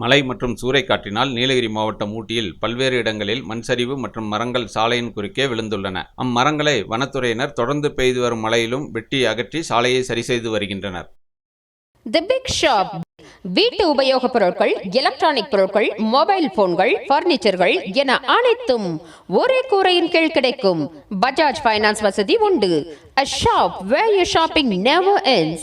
மழை மற்றும் சூறைக்காற்றினால் நீலகிரி மாவட்டம் ஊட்டியில் பல்வேறு இடங்களில் மண்சரிவு மற்றும் மரங்கள் சாலையின் குறுக்கே விழுந்துள்ளன. அம்மரங்களை வனத்துறையினர் தொடர்ந்து பெய்து வரும் மழையிலும் வெட்டி அகற்றி சாலையை சரி செய்து வருகின்றனர். தி பிக் ஷாப் வீட்டு உபயோகப் பொருட்கள் எலக்ட்ரானிக் பொருட்கள் மொபைல் போன்கள் பர்னிச்சர்கள் என அனைத்தும் ஒரே கூரையின் கீழ் கிடைக்கும். பஜாஜ் ஃபைனான்ஸ் வசதி உண்டு. A shop where you shopping never ends.